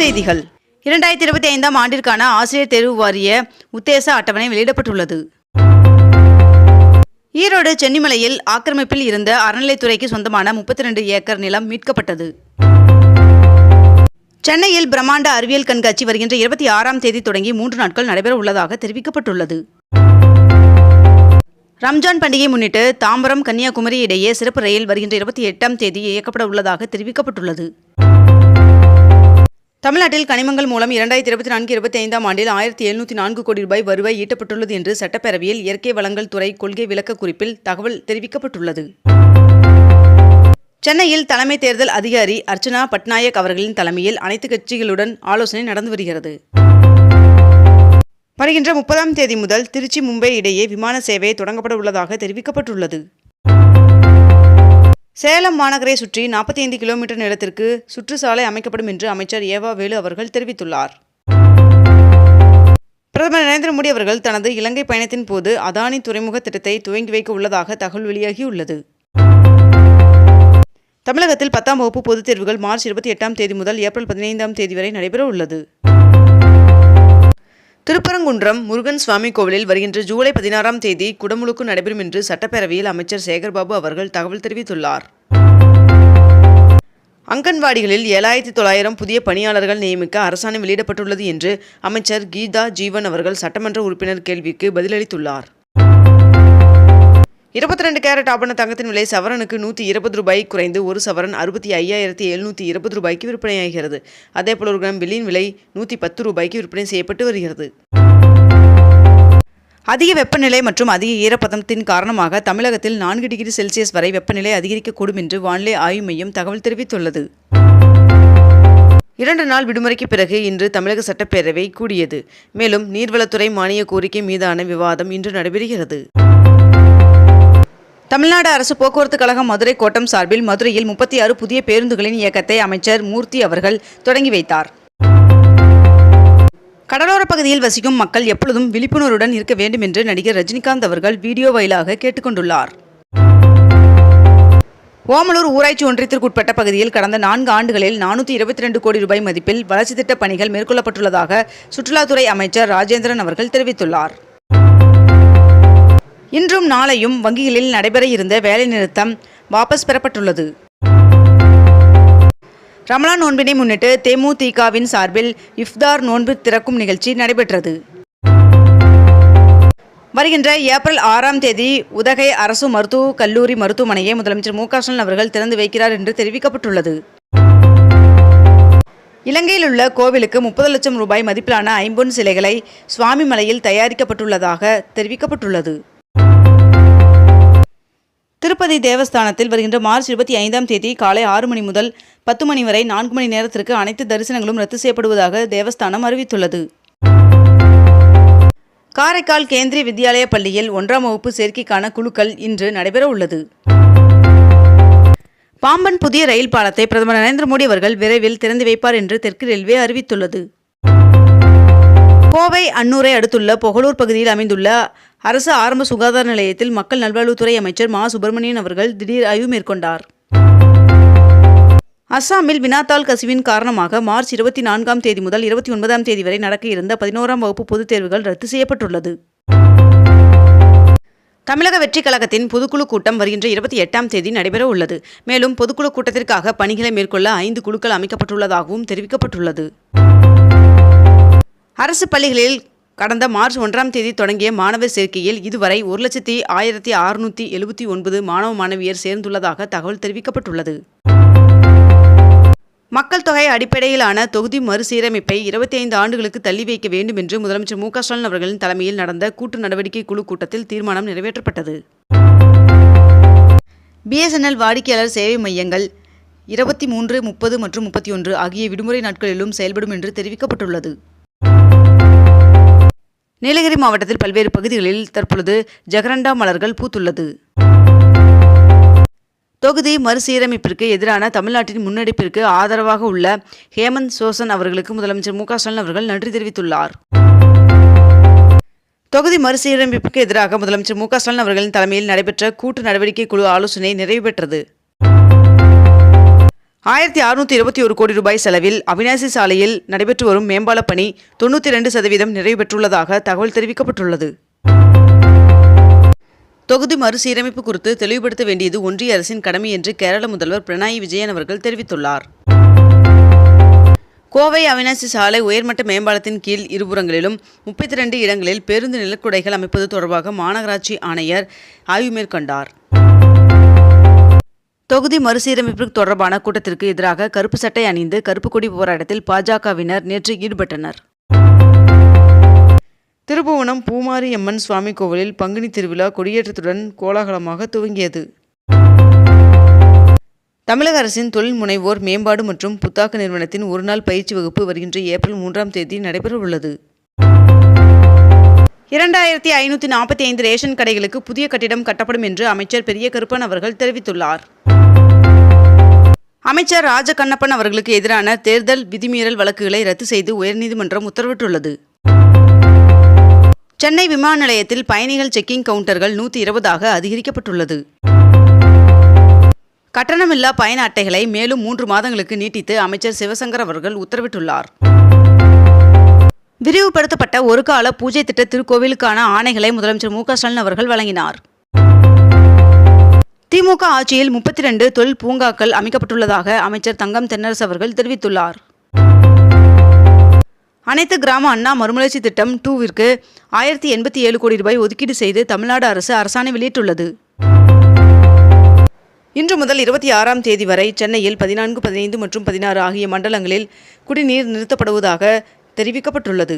செய்திகள். இரண்டாயிரத்தி இருபத்தி ஐந்தாம் ஆண்டிற்கான ஆசிரியர் தேர்வு வாரிய உத்தேச அட்டவணை வெளியிடப்பட்டுள்ளது. ஈரோடு சென்னிமலையில் ஆக்கிரமிப்பில் இருந்த அறநிலைத்துறைக்கு சொந்தமான முப்பத்தி ரெண்டு ஏக்கர் நிலம் மீட்கப்பட்டது. சென்னையில் பிரம்மாண்ட அறிவியல் கண்காட்சி வருகின்ற இருபத்தி ஆறாம் தேதி தொடங்கி மூன்று நாட்கள் நடைபெற உள்ளதாக தெரிவிக்கப்பட்டுள்ளது. ரம்ஜான் பண்டிகை முன்னிட்டு தாம்பரம் கன்னியாகுமரி இடையே சிறப்பு ரயில் வருகின்ற இருபத்தி எட்டாம் தேதி இயக்கப்பட உள்ளதாக தெரிவிக்கப்பட்டுள்ளது. தமிழ்நாட்டில் கனிமங்கள் மூலம் இரண்டாயிரத்தி இருபத்தி நான்கு இருபத்தி ஐந்தாம் ஆண்டில் ஆயிரத்தி எழுநூற்றி நான்கு கோடி ரூபாய் வருவாய் ஈட்டப்பட்டுள்ளது என்று சட்டப்பேரவையில் இயற்கை வளங்கள் துறை கொள்கை விளக்க குறிப்பில் தகவல் தெரிவிக்கப்பட்டுள்ளது. சென்னையில் தலைமை தேர்தல் அதிகாரி அர்ச்சனா பட்நாயக் அவர்களின் தலைமையில் அனைத்து கட்சிகளுடன் ஆலோசனை நடந்து வருகிறது. வருகின்ற முப்பதாம் தேதி முதல் திருச்சி மும்பை இடையே விமான சேவை தொடங்கப்பட உள்ளதாக தெரிவிக்கப்பட்டுள்ளது. சேலம் மாநகரை சுற்றி நாற்பத்தி ஐந்து கிலோமீட்டர் நிலத்திற்கு சுற்றுச்சாலை அமைக்கப்படும் என்று அமைச்சர் ஏவா வேலு அவர்கள் தெரிவித்துள்ளார். பிரதமர் நரேந்திர மோடி அவர்கள் தனது இலங்கை பயணத்தின் போது அதானி துறைமுக திட்டத்தை துவங்கி வைக்க உள்ளதாக தகவல் வெளியாகியுள்ளது. தமிழகத்தில் பத்தாம் வகுப்பு பொதுத் தேர்வுகள் மார்ச் இருபத்தி எட்டாம் தேதி முதல் ஏப்ரல் பதினைந்தாம் தேதி வரை நடைபெற உள்ளது திருப்பரங்குன்றம் முருகன் சுவாமி கோவிலில் வருகின்ற ஜூலை பதினாறாம் தேதி குடமுழுக்கு நடைபெறும் என்று சட்டப்பேரவையில் அமைச்சர் சேகர்பாபு அவர்கள் தகவல் தெரிவித்துள்ளார். அங்கன்வாடிகளில் ஏழாயிரத்தி தொள்ளாயிரம் புதிய பணியாளர்கள் நியமிக்க அரசாணை வெளியிடப்பட்டுள்ளது என்று அமைச்சர் கீதா ஜீவன் அவர்கள் சட்டமன்ற உறுப்பினர் கேள்விக்கு பதிலளித்துள்ளார். இருபத்தி ரெண்டு கேரட் ஆபண தங்கத்தின் விலை சவரனுக்கு நூற்றி இருபது ரூபாய் குறைந்து ஒரு சவரன் அறுபத்தி ஐயாயிரத்தி எழுநூற்றி இருபது ரூபாய்க்கு விற்பனையாகிறது. அதேபோல் ஒரு கிராம் வெள்ளியின் விலை நூற்றி பத்து ரூபாய்க்கு விற்பனை செய்யப்பட்டு வருகிறது. அதிக வெப்பநிலை மற்றும் அதிக ஈரப்பதத்தின் காரணமாக தமிழகத்தில் நான்கு டிகிரி செல்சியஸ் வரை வெப்பநிலை அதிகரிக்கக்கூடும் என்று வானிலை ஆய்வு மையம் தகவல் தெரிவித்துள்ளது. இரண்டு நாள் விடுமுறைக்கு பிறகு இன்று தமிழக சட்டப்பேரவை கூடியது. மேலும் நீர்வளத்துறை மானிய கோரிக்கை மீதான விவாதம் இன்று நடைபெறுகிறது. தமிழ்நாடு அரசு போக்குவரத்து கழகம் மதுரை கோட்டம் சார்பில் மதுரையில் முப்பத்தி ஆறு புதிய பேருந்துகளின் இயக்கத்தை அமைச்சர் மூர்த்தி அவர்கள் தொடங்கி வைத்தார். கடலோரப் பகுதியில் வசிக்கும் மக்கள் எப்பொழுதும் விழிப்புணர்வுடன் இருக்க வேண்டும் என்று நடிகர் ரஜினிகாந்த் அவர்கள் வீடியோ வாயிலாக கேட்டுக்கொண்டுள்ளார். ஓமலூர் ஊராட்சி ஒன்றியத்திற்குட்பட்ட பகுதியில் கடந்த நான்கு ஆண்டுகளில் நானூற்றி இருபத்தி ரெண்டு கோடி ரூபாய் மதிப்பில் வளர்ச்சித் திட்டப் பணிகள் மேற்கொள்ளப்பட்டுள்ளதாக சுற்றுலாத்துறை அமைச்சர் ராஜேந்திரன் அவர்கள் தெரிவித்துள்ளார். இன்றும் நாளையும் வங்கிகளில் நடைபெற இருந்த வேலைநிறுத்தம் வாபஸ் பெறப்பட்டுள்ளது. ரமலான் நோன்பினை முன்னிட்டு தேமுதிகவின் சார்பில் இஃப்தார் நோன்பு திறக்கும் நிகழ்ச்சி நடைபெற்றது. வருகின்ற ஏப்ரல் ஆறாம் தேதி உதகை அரசு மருத்துவ கல்லூரி மருத்துவமனையை முதலமைச்சர் மு அவர்கள் திறந்து வைக்கிறார் என்று தெரிவிக்கப்பட்டுள்ளது. இலங்கையில் உள்ள கோவிலுக்கு முப்பது லட்சம் ரூபாய் மதிப்பிலான ஐம்பொன் சிலைகளை சுவாமிமலையில் தயாரிக்கப்பட்டுள்ளதாக தெரிவிக்கப்பட்டுள்ளது. திருப்பதி தேவஸ்தானத்தில் வருகின்ற மார்ச் இருபத்தி ஐந்தாம் தேதி காலை ஆறு மணி முதல் பத்து மணி வரை நான்கு மணி நேரத்திற்கு அனைத்து தரிசனங்களும் ரத்து செய்யப்படுவதாக தேவஸ்தானம் அறிவித்துள்ளது. காரைக்கால் கேந்திரிய வித்யாலய பள்ளியில் ஒன்றாம் வகுப்பு சேர்க்கைக்கான குழுக்கள் இன்று நடைபெற உள்ளது. பாம்பன் புதிய ரயில் பாலத்தை பிரதமர் நரேந்திர மோடி அவர்கள் விரைவில் திறந்து வைப்பார் என்று தெற்கு ரயில்வே அறிவித்துள்ளது. கோவை அன்னூரை அடுத்துள்ள பொகலூர் பகுதியில் அமைந்துள்ள அரசு ஆரம்ப சுகாதார நிலையத்தில் மக்கள் நல்வாழ்வுத்துறை அமைச்சர் மா. சுப்பிரமணியன் அவர்கள் திடீர் ஆய்வு மேற்கொண்டார். அஸ்ஸாமில் வினாத்தாள் கசிவின் காரணமாக மார்ச் இருபத்தி நான்காம் தேதி முதல் இருபத்தி ஒன்பதாம் தேதி வரை நடக்க இருந்த பதினோராம் வகுப்பு பொதுத் தேர்வுகள் ரத்து செய்யப்பட்டுள்ளது. தமிழக வெற்றிக் கழகத்தின் பொதுக்குழு கூட்டம் வருகின்ற இருபத்தி எட்டாம் தேதி நடைபெற உள்ளது. மேலும் பொதுக்குழு கூட்டத்திற்காக பணிகளை மேற்கொள்ள ஐந்து குழுக்கள் அமைக்கப்பட்டுள்ளதாகவும் தெரிவிக்கப்பட்டுள்ளது. அரசு பள்ளிகளில் கடந்த மார்ச் ஒன்றாம் தேதி தொடங்கிய மாணவர் சேர்க்கையில் இதுவரை ஒரு லட்சத்தி ஆயிரத்தி அறுநூற்றி எழுபத்தி ஒன்பது மாணவ மாணவியர் சேர்ந்துள்ளதாக தகவல் தெரிவிக்கப்பட்டுள்ளது. மக்கள் தொகை அடிப்படையிலான தொகுதி மறுசீரமைப்பை இருபத்தி ஐந்து ஆண்டுகளுக்கு தள்ளி வைக்க வேண்டும் என்று முதலமைச்சர் மு க ஸ்டாலின் அவர்களின் தலைமையில் நடந்த கூட்டு நடவடிக்கை குழு கூட்டத்தில் தீர்மானம் நிறைவேற்றப்பட்டது. பிஎஸ்என்எல் வாடிக்கையாளர் சேவை மையங்கள் இருபத்தி மூன்று முப்பது மற்றும் முப்பத்தி ஒன்று ஆகிய விடுமுறை நாட்களிலும் செயல்படும் என்று தெரிவிக்கப்பட்டுள்ளது. நீலகிரி மாவட்டத்தில் பல்வேறு பகுதிகளில் தற்பொழுது ஜெகரண்டா மலர்கள் பூத்துள்ளது. தொகுதி மறுசீரமைப்பிற்கு எதிரான தமிழ்நாட்டின் முன்னெடுப்பிற்கு ஆதரவாக உள்ள ஹேமந்த் சோசன் அவர்களுக்கு முதலமைச்சர் மு ஸ்டாலின் அவர்கள் நன்றி தெரிவித்துள்ளார். தொகுதி மறுசீரமைப்புக்கு எதிராக முதலமைச்சர் மு ஸ்டாலின் அவர்களின் தலைமையில் நடைபெற்ற கூட்டு நடவடிக்கை குழு ஆலோசனை நிறைவு பெற்றது. ஆயிரத்தி அறுநூற்றி இருபத்தி ஒரு கோடி ரூபாய் செலவில் அவினாசி சாலையில் நடைபெற்று வரும் மேம்பால பணி தொண்ணூற்றி ரெண்டு சதவீதம் நிறைவு பெற்றுள்ளதாக தகவல் தெரிவிக்கப்பட்டுள்ளது. தொகுதி மறுசீரமைப்பு குறித்து தெளிவுபடுத்த வேண்டியது ஒன்றிய அரசின் கடமை என்று கேரள முதல்வர் பினராயி விஜயன் அவர்கள் தெரிவித்துள்ளார். கோவை அவினாசி சாலை உயர்மட்ட மேம்பாலத்தின் கீழ் இருபுறங்களிலும் முப்பத்தி ரெண்டு இடங்களில் பேருந்து நிலக்குடைகள் அமைப்பது தொடர்பாக மாநகராட்சி ஆணையர் ஆய்வு மேற்கொண்டார். தொகுதி மறுசீரமைப்பு தொடர்பான கூட்டத்திற்கு எதிராக கருப்பு சட்டை அணிந்து கருப்பு கொடி போராட்டத்தில் பாஜகவினர் நேற்று ஈடுபட்டனர். திருபுவனம் பூமாரி அம்மன் சுவாமி கோவிலில் பங்குனி திருவிழா கொடியேற்றத்துடன் கோலாகலமாக துவங்கியது. தமிழக அரசின் தொழில் முனைவோர் மேம்பாடு மற்றும் புத்தாக்க நிறுவனத்தின் ஒருநாள் பயிற்சி வகுப்பு வருகின்ற ஏப்ரல் மூன்றாம் தேதி நடைபெறவுள்ளது. இரண்டாயிரத்தி ஐநூற்றி நாற்பத்தி ஐந்து ரேஷன் கடைகளுக்கு புதிய கட்டிடம் கட்டப்படும் என்று அமைச்சர் பெரிய கருப்பன் அவர்கள் தெரிவித்துள்ளார். அமைச்சர் ராஜகண்ணப்பன் அவர்களுக்கு எதிரான தேர்தல் விதிமீறல் வழக்குகளை ரத்து செய்து உயர்நீதிமன்றம் உத்தரவிட்டுள்ளது. சென்னை விமான நிலையத்தில் பயணிகள் செக்கிங் கவுண்டர்கள் நூற்றி இருபதாக அதிகரிக்கப்பட்டுள்ளது. கட்டணமில்லா பயண அட்டைகளை மேலும் மூன்று மாதங்களுக்கு நீட்டித்து அமைச்சர் சிவசங்கர் அவர்கள் உத்தரவிட்டுள்ளார். விரிவுபடுத்தப்பட்ட ஒரு கால பூஜை திட்ட திருக்கோவிலுக்கான ஆணைகளை முதலமைச்சர் மு ஸ்டாலின் அவர்கள் வழங்கினார். திமுக ஆட்சியில் முப்பத்தி ரெண்டு தொழில் பூங்காக்கள் அமைக்கப்பட்டுள்ளதாக அமைச்சர் தங்கம் தென்னரசு அவர்கள் தெரிவித்துள்ளார். அனைத்து கிராம அண்ணா மறுமலர்ச்சி திட்டம் டூவிற்கு ஆயிரத்தி எண்பத்தி ஏழு கோடி ரூபாய் ஒதுக்கீடு செய்து தமிழ்நாடு அரசு அரசாணை வெளியிட்டுள்ளது. இன்று முதல் இருபத்தி ஆறாம் தேதி வரை சென்னையில் பதினான்கு பதினைந்து மற்றும் பதினாறு ஆகிய மண்டலங்களில் குடிநீர் நிறுத்தப்படுவதாக தெரிவிக்கப்பட்டுள்ளது.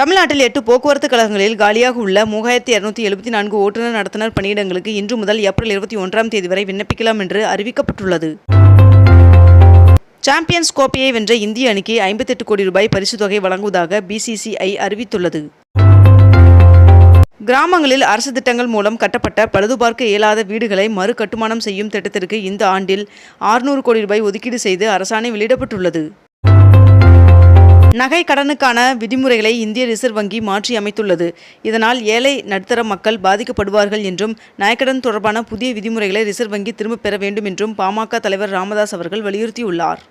தமிழ்நாட்டில் எட்டு போக்குவரத்து கழகங்களில் காலியாக உள்ள மூவாயிரத்தி இருநூத்தி எழுபத்தி நான்கு ஓட்டுநர் நடத்துனர் பணியிடங்களுக்கு இன்று முதல் ஏப்ரல் இருபத்தி ஒன்றாம் தேதி வரை விண்ணப்பிக்கலாம் என்று அறிவிக்கப்பட்டுள்ளது. சாம்பியன்ஸ் கோப்பையை வென்ற இந்திய அணிக்கு ஐம்பத்தெட்டு கோடி ரூபாய் பரிசு தொகை வழங்குவதாக பிசிசிஐ அறிவித்துள்ளது. கிராமங்களில் அரசு திட்டங்கள் மூலம் கட்டப்பட்ட பழுதுபார்க்க இயலாத வீடுகளை மறு கட்டுமானம் செய்யும் திட்டத்திற்கு இந்த ஆண்டில் ஆறுநூறு கோடி ரூபாய் ஒதுக்கீடு செய்து அரசாணை வெளியிடப்பட்டுள்ளது. நகை கடனுக்கான விதிமுறைகளை இந்திய ரிசர்வ் வங்கி மாற்றி அமைத்துள்ளது. இதனால் ஏழை நடுத்தர மக்கள் பாதிக்கப்படுவார்கள் என்றும் நகைக்கடன் தொடர்பான புதிய விதிமுறைகளை ரிசர்வ் வங்கி திரும்பப் பெற வேண்டும் என்றும் பாமக தலைவர் ராமதாஸ் அவர்கள் வலியுறுத்தியுள்ளார்.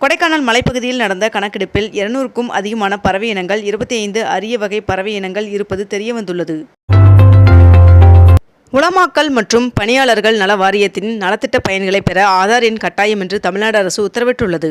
கொடைக்கானல் மலைப்பகுதியில் நடந்த கணக்கெடுப்பில் இருநூறுக்கும் அதிகமான பறவை இனங்கள் இருபத்தி ஐந்து அரிய வகை பறவை இனங்கள் இருப்பது தெரியவந்துள்ளது. உளமாக்கல் மற்றும் பணியாளர்கள் நல வாரியத்தின் நலத்திட்ட பயன்களை பெற ஆதார் எண் கட்டாயம் என்று தமிழ்நாடு அரசு உத்தரவிட்டுள்ளது.